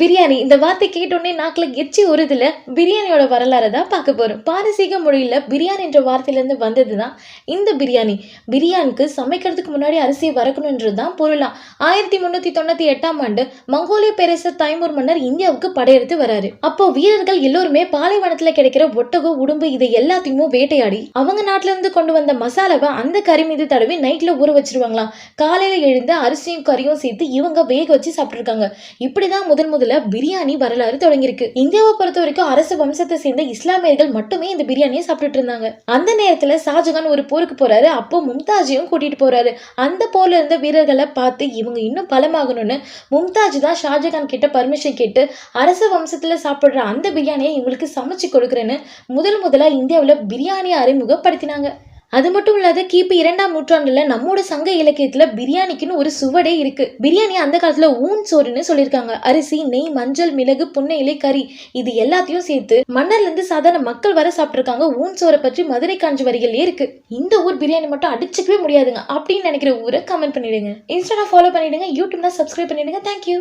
பிரியாணி இந்த வார்த்தை கேட்டோடனே நாக்கில் எச்சி உறுதியில் பிரியாணியோட வரலாறு தான் பார்க்க போகிறோம் பாரசீக மொழியில் பிரியாணி என்ற வார்த்தையிலேருந்து வந்தது தான் இந்த பிரியாணி. பிரியாணிக்கு சமைக்கிறதுக்கு முன்னாடி அரிசியை வறக்கணுன்றது தான் பொருளாம் ஆயிரத்தி முந்நூற்றி தொண்ணூற்றி எட்டாம் ஆண்டு மங்கோலிய பேரரசர் தைமூர் மன்னர் இந்தியாவுக்கு படையெடுத்து வராரு. அப்போ வீரர்கள் எல்லோருமே பாலைவனத்தில் கிடைக்கிற ஒட்டகம் உடும்பு இதை எல்லாத்தையுமே வேட்டையாடி அவங்க நாட்டிலேருந்து கொண்டு வந்த மசாலாவை அந்த கறி மீது தடவி நைட்டில் ஊற வச்சிருவாங்களாம். காலையில் எழுந்து அரிசியும் கறியும் சேர்த்து இவங்க வேக வச்சு சாப்பிட்ருக்காங்க இப்படி தான் முதன் முதல்ல பிரியாணி வரலாறு தொடங்கியிருக்கு. இந்தியாவை பொறுத்த வரைக்கும் அரசு வம்சத்தை சேர்ந்த இஸ்லாமியர்கள் மட்டுமே இந்த பிரியாணியை சாப்பிட்டுட்டு இருந்தாங்க. அந்த நேரத்துல ஷாஜகான் ஒரு போருக்கு போறாரு. அப்போ மும்தாஜையும் கூட்டிட்டு போறாரு. அந்த போர்ல இருந்த வீரர்களை பார்த்து இவங்க இன்னும் பலமாகணும்னு மும்தாஜ் தான் ஷாஜகான் கிட்ட பர்மிஷன் கேட்டு அரச வம்சத்துல சாப்பிடுற அந்த பிரியாணியை இவங்களுக்கு சமைச்சு கொடுக்குறேன்னு முதல் முதலா இந்தியாவில் பிரியாணியை அறிமுகப்படுத்தினாங்க. அது மட்டும் இல்லாத கிபி இரண்டாம் நூற்றாண்டுல நம்மோட சங்க இலக்கியத்துல பிரியாணிக்குன்னு ஒரு சுவடே இருக்கு. பிரியாணி அந்த காலத்துல ஊன் சோறுன்னு சொல்லியிருக்காங்க. அரிசி நெய் மஞ்சள் மிளகு புன்னை இலை கறி இது எல்லாத்தையும் சேர்த்து மன்னர்ல இருந்து சாதாரண மக்கள் வர சாப்பிட்டிருக்காங்க. ஊன் சோறை பற்றி மதுரை காஞ்சி வரிகளே இருக்கு. இந்த ஊர் பிரியாணி மட்டும் அடிச்சுக்கவே முடியாதுங்க. அப்படின்னு நினைக்கிற ஊரை கமெண்ட் பண்ணிடுங்க. இன்ஸ்டாவில் ஃபாலோ பண்ணிடுங்க. யூடியூப்ல சப்ஸ்கிரைப் பண்ணிடுங்க. தேங்க்யூ